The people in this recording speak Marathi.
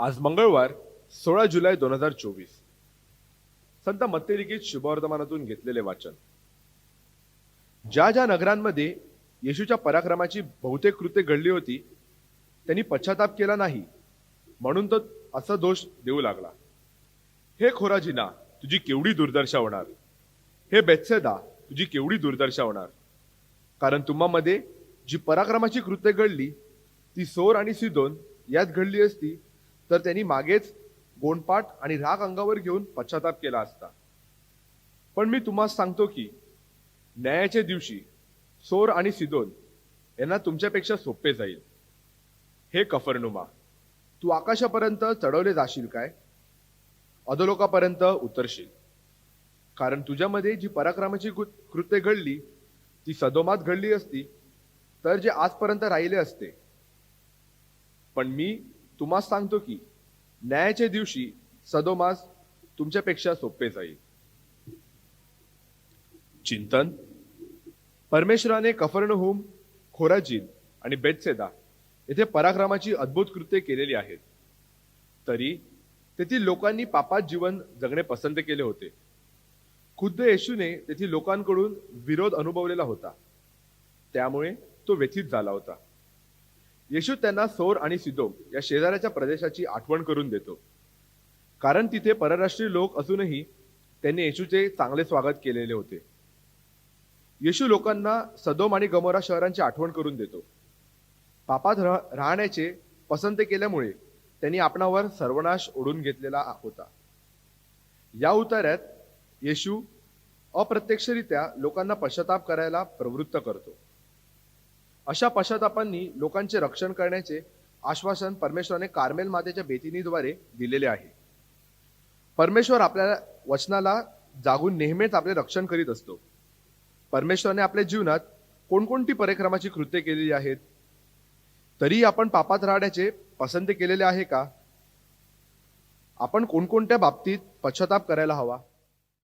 आज मंगळवार सोळा जुलै दोन हजार चोवीस. संत मत्तेलिखित शुभवर्धमानातून घेतलेले वाचन. ज्या ज्या नगरांमध्ये येशूच्या पराक्रमाची बहुतेक कृत्ये घडली होती त्यांनी पश्चाताप केला नाही म्हणून तो असा दोष देऊ लागला. हे खोराजीना तुझी केवढी दुर्दर्शा होणार. हे बेत्सेदा तुझी केवढी दुर्दर्शा होणार. कारण तुम्हामध्ये जी पराक्रमाची कृत्ये घडली ती सोर आणि सिदोन यात घडली असती तर त्यांनी मागेच गोंडपाट आणि राग अंगावर घेऊन पश्चाताप केला असता. पण मी तुम्हाला सांगतो की न्यायाच्या दिवशी सोर आणि सिदोन यांना तुमच्यापेक्षा सोपे जाईल. हे कफरनुमा तू आकाशापर्यंत चढवले जाशील काय? अधोलोकापर्यंत उतरशील. कारण तुझ्यामध्ये जी पराक्रमाची कृ- कृत्ये घडली ती सदोमात घडली असती तर जे आजपर्यंत राहिले असते. पण मी तुम्हाला सांगतो की न्यायाच्या दिवशी सदोमास तुमच्यापेक्षा सोपे जाईल. चिंतन. परमेश्वराने कफर्णहुम खोराजीन आणि बेटसेदा येथे पराक्रमाची अद्भुत कृत्ये केलेली आहेत. तरी तेथील लोकांनी पापात जीवन जगणे पसंत केले होते. खुद्द येशूने तेथील लोकांकडून विरोध अनुभवलेला होता. त्यामुळे तो व्यथित झाला होता. येशू त्यांना सोर आणि सिदोम या शेजाऱ्याच्या प्रदेशाची आठवण करून देतो. कारण तिथे परराष्ट्रीय लोक असूनही त्यांनी येशूचे चांगले स्वागत केलेले होते. येशू लोकांना सदोम आणि गमोरा शहरांची आठवण करून देतो. पापात राह- राहण्याचे पसंत केल्यामुळे त्यांनी आपणावर सर्वनाश ओढून घेतलेला होता. या उतार्यात येशू अप्रत्यक्षरित्या लोकांना पश्चाताप करायला प्रवृत्त करतो. अशा पश्चातापांनी लोकांचे रक्षण करण्याचे आश्वासन परमेश्वराने कार्मेल मातेच्या बेतिनीद्वारे दिलेले आहे. परमेश्वर आपल्या वचनाला जागून नेहमीच आपले रक्षण करीत असतो. परमेश्वराने आपल्या जीवनात कोणकोणती परिक्रमाची कृत्ये केलेली आहेत? तरी आपण पापात राहण्याचे पसंत केलेले आहे का? आपण कोणकोणत्या बाबतीत पश्चाताप करायला हवा?